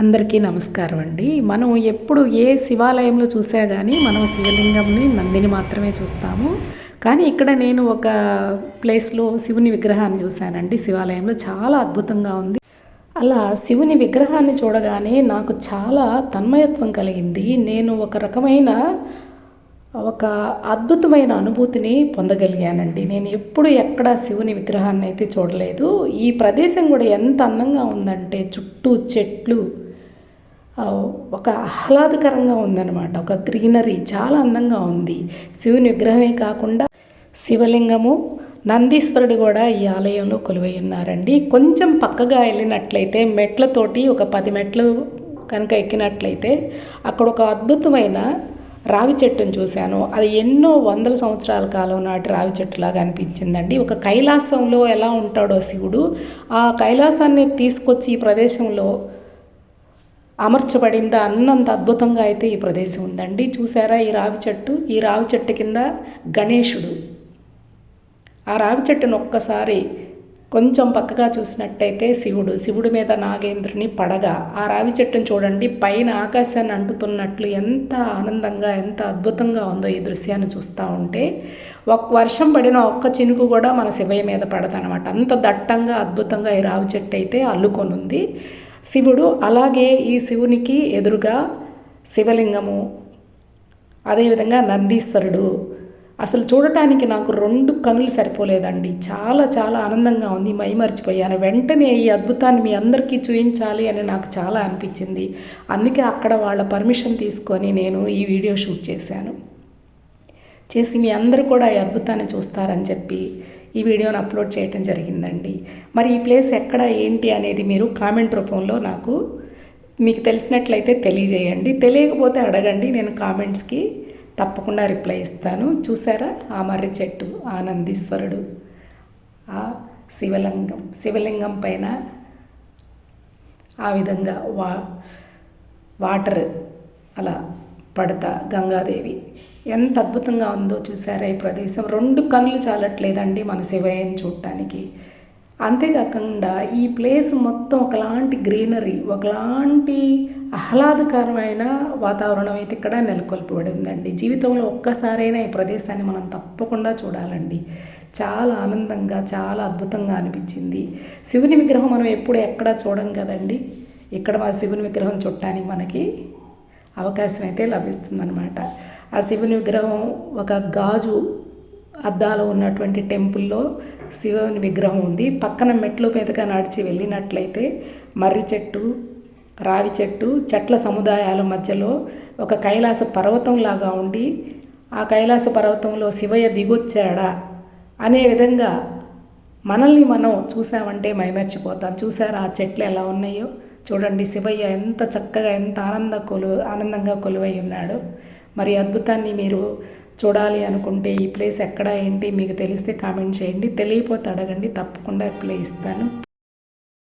అందరికీ నమస్కారం అండి. మనం ఎప్పుడు ఏ శివాలయంలో చూసా కానీ మనం శివలింగంని నందిని మాత్రమే చూస్తాము. కానీ ఇక్కడ నేను ఒక ప్లేస్లో శివుని విగ్రహాన్ని చూశానండి. శివాలయంలో చాలా అద్భుతంగా ఉంది. అలా శివుని విగ్రహాన్ని చూడగానే నాకు చాలా తన్మయత్వం కలిగింది. నేను ఒక రకమైన ఒక అద్భుతమైన అనుభూతిని పొందగలిగానండి. నేను ఎప్పుడు ఎక్కడ శివుని విగ్రహాన్ని అయితే చూడలేదు. ఈ ప్రదేశం కూడా ఎంత అందంగా ఉందంటే చుట్టూ చెట్లు ఒక ఆహ్లాదకరంగా ఉందన్నమాట. ఒక గ్రీనరీ చాలా అందంగా ఉంది. శివుని విగ్రహమే కాకుండా శివలింగము నందీశ్వరుడు కూడా ఈ ఆలయంలో కొలువై ఉన్నారండి. కొంచెం పక్కగా వెళ్ళినట్లయితే మెట్లతోటి ఒక పది మెట్లు కనుక ఎక్కినట్లయితే అక్కడ ఒక అద్భుతమైన రావి చెట్టును చూశాను. అది ఎన్నో వందల సంవత్సరాల కాలం నాటి రావి చెట్టులాగా అనిపించిందండి. ఒక కైలాసంలో ఎలా ఉంటాడో శివుడు ఆ కైలాసాన్ని తీసుకొచ్చి ఈ ప్రదేశంలో అమర్చబడిందా అన్నంత అద్భుతంగా అయితే ఈ ప్రదేశం ఉందండి. చూసారా ఈ రావి చెట్టు? ఈ రావి చెట్టు కింద గణేశుడు. ఆ రావి చెట్టును ఒక్కసారి కొంచెం పక్కగా చూసినట్టయితే శివుడు. శివుడి మీద నాగేంద్రుని పడగా. ఆ రావి చెట్టును చూడండి. పైన ఆకాశాన్ని అంటుతున్నట్లు ఎంత ఆనందంగా ఎంత అద్భుతంగా ఉందో ఈ దృశ్యాన్ని చూస్తూ ఉంటే. ఒక్క వర్షం పడిన ఒక్క చినుకు కూడా మన శివయ్య మీద పడదనమాట అంత దట్టంగా అద్భుతంగా ఈ రావి చెట్టు అయితే అల్లుకొని ఉంది శివుడు అలాగే ఈ శివునికి ఎదురుగా శివలింగము అదేవిధంగా నందీశ్వరుడు. అసలు చూడటానికి నాకు రెండు కనులు సరిపోలేదండి. చాలా చాలా ఆనందంగా ఉంది. మై మర్చిపోయాను. వెంటనే ఈ అద్భుతాన్ని మీ అందరికీ చూపించాలి అని నాకు చాలా అనిపించింది. అందుకే అక్కడ వాళ్ళ పర్మిషన్ తీసుకొని నేను ఈ వీడియో షూట్ చేశాను. చేసి మీ అందరూ కూడా ఈ అద్భుతాన్ని చూస్తారని చెప్పి ఈ వీడియోని అప్లోడ్ చేయటం జరిగిందండి. మరి ఈ ప్లేస్ ఎక్కడ ఏంటి అనేది మీరు కామెంట్ రూపంలో నాకు మీకు తెలిసినట్లయితే తెలియజేయండి. తెలియకపోతే అడగండి నేను కామెంట్స్కి తప్పకుండా రిప్లై ఇస్తాను. చూసారా? ఆ మర్రి చెట్టు ఆ నందీశ్వరుడు ఆ శివలింగం శివలింగం పైన ఆ విధంగా వా వాటర్ అలా పడతా గంగాదేవి. ఎంత అద్భుతంగా ఉందో చూసారా ఈ ప్రదేశం. రెండు కళ్ళు చాలట్లేదండి మన శివయ్యని చూడటానికి అంతేకాకుండా ఈ ప్లేస్ మొత్తం ఒకలాంటి గ్రీనరీ ఒకలాంటి ఆహ్లాదకరమైన వాతావరణం అయితే ఇక్కడ నెలకొల్పబడి ఉందండి. జీవితంలో ఒక్కసారైనా ఈ ప్రదేశాన్ని మనం తప్పకుండా చూడాలండి. చాలా ఆనందంగా చాలా అద్భుతంగా అనిపించింది. శివుని విగ్రహం మనం ఎప్పుడు ఎక్కడా చూడం కదండి. ఇక్కడ మా శివుని విగ్రహం చూడటానికి మనకి అవకాశం అయితే లభిస్తుందన్నమాట. ఆ శివుని విగ్రహం ఒక గాజు అద్దాలు ఉన్నటువంటి టెంపుల్లో శివుని విగ్రహం ఉంది. పక్కన మెట్ల మీదుగా నడిచి వెళ్ళినట్లయితే మర్రి చెట్టు రావి చెట్టు చెట్ల సముదాయాల మధ్యలో ఒక కైలాస పర్వతం లాగా ఉండి ఆ కైలాస పర్వతంలో శివయ్య దిగొచ్చాడా అనే విధంగా మనల్ని మనం చూసామంటే మైమర్చిపోతాం. చూసారా ఆ చెట్లు ఎలా ఉన్నాయో? చూడండి శివయ్య ఎంత చక్కగా ఎంత ఆనంద కొలు ఆనందంగా కొలువై ఉన్నాడు. మరి అద్భుతాన్ని మీరు చూడాలి అనుకుంటే ఈ ప్లేస్ ఎక్కడ ఏంటి మీకు తెలిస్తే కామెంట్ చేయండి. తెలియపోతే అడగండి. తప్పకుండా ప్లే ఇస్తాను.